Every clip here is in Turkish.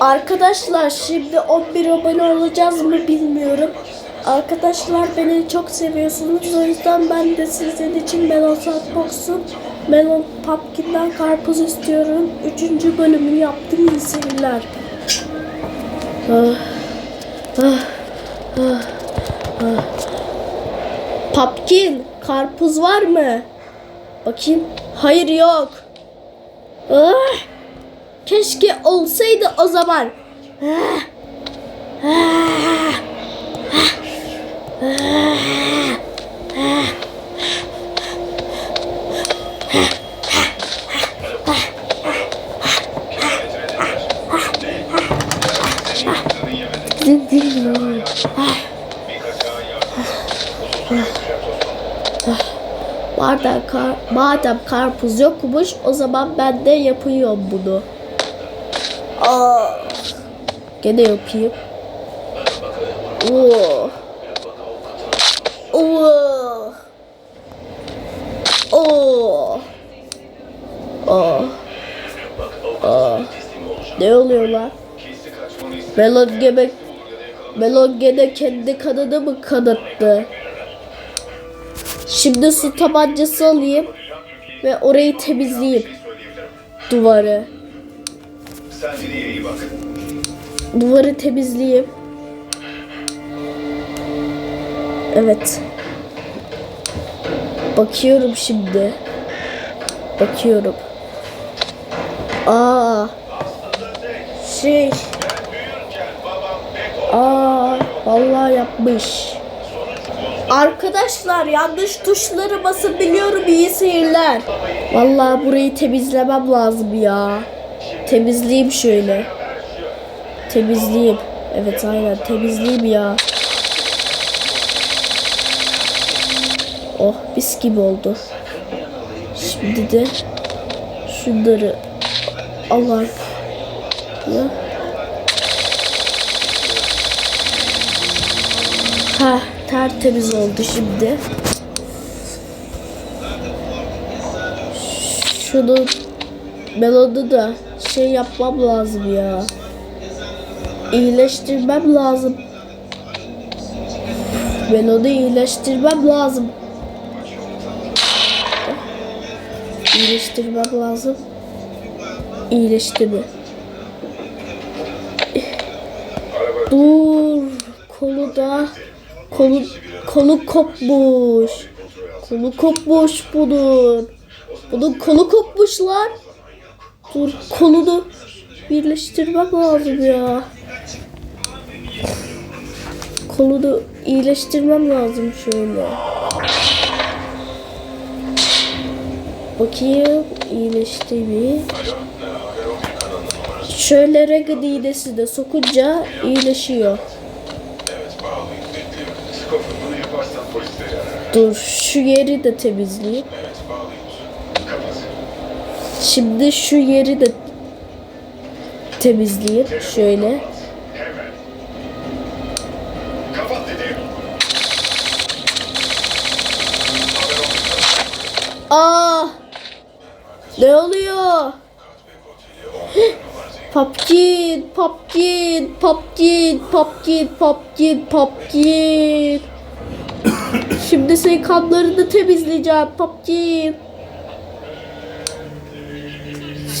Arkadaşlar şimdi 11 abone olacağız mı bilmiyorum. Arkadaşlar beni çok seviyorsunuz. O yüzden ben de sizin için Melon Sandbox'un Melon Pumpkin'den karpuz istiyorum. Üçüncü bölümünü yaptım. İyi seyirler. Ah, ah, ah, ah. Pumpkin, karpuz var mı? Bakayım. Hayır yok. Ah, keşke olsaydı o zaman. Madem, kar, madem karpuz yokmuş o zaman ben de yapıyorum bunu. Aa, gene yapayım. Oo. Oo. Oo. Oo. Oo. Ne oluyor lan? Melon gene Melon gene kendi kanını mı kanattı? Şimdi su tabancası alayım ve orayı temizleyeyim. Duvarı. Sen Dili'ye iyi bak. Duvarı temizleyeyim. Evet. Bakıyorum şimdi. Bakıyorum. Aa. Şey. Aa, vallahi yapmış. Arkadaşlar yanlış tuşları basın biliyorum iyi seyirler. Vallahi burayı temizlemem lazım ya. Temizleyeyim şöyle. Temizleyeyim. Evet aynen temizleyeyim ya. Oh mis gibi oldu. Şimdi de şunları ya. Ha tertemiz oldu şimdi. Şunu melonu da şey yapmam lazım ya. İyileştirmem lazım. Melonu iyileştirmem lazım. İyileştirmem lazım. İyileştirme. Dur. Kolu da kolu kolu kopmuş. Kolu kopmuş bunun. Bunun kolu kopmuş lan. Dur kolunu birleştirmem lazım ya. Kolunu iyileştirmem lazım şöyle. Bakayım iyileşti mi? Şöyle regl iğnesi de sokunca iyileşiyor. Dur şu yeri de temizleyeyim. Şimdi şu yeri de temizleyeyim. Şöyle. Aa! Ne oluyor? Popkin, popkin, popkin, popkin, popkin, popkin. Şimdi senin kanlarını temizleyeceğim popkin.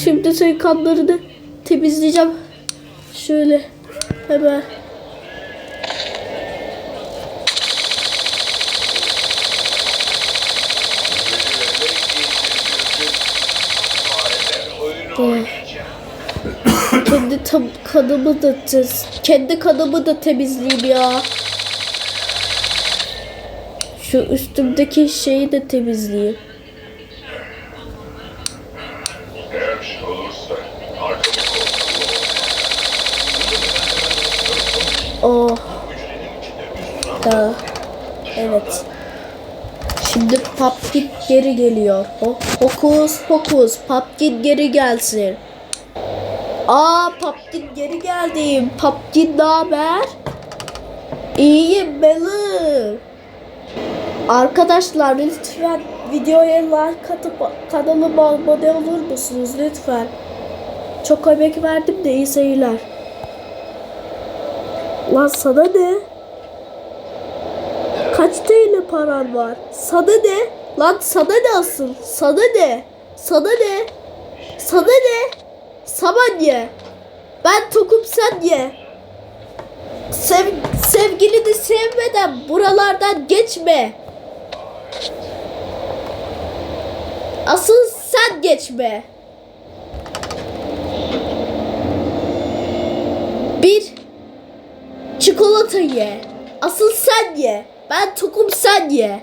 Şimdi senin kanlarını temizleyeceğim. Şöyle hemen. Kendi tam kanımı da kendi kanımı da temizleyeyim ya. Şu üstümdeki şeyi de temizleyeyim. Olursa arkamı Oh. Da. Evet. Şimdi Pumpkin geri geliyor. Ho hokus pokus. Pumpkin geri gelsin. Aa Pumpkin geri geldim. Pumpkin ne haber? İyiyim Melih. Arkadaşlar lütfen videoya like atıp kanalıma abone olur musunuz lütfen? Çok emek verdim de iyi seyirler. Lan sana ne? Kaç TL paran var? Sana ne? Lan sana ne asıl? Sana ne? Sana ne? Sana ne? Saman ye. Ben tokum sen ye. Sev, sevgilini sevmeden buralardan geçme. Asıl sen geçme. Bir çikolata ye. Asıl sen ye. Ben tokum sen ye.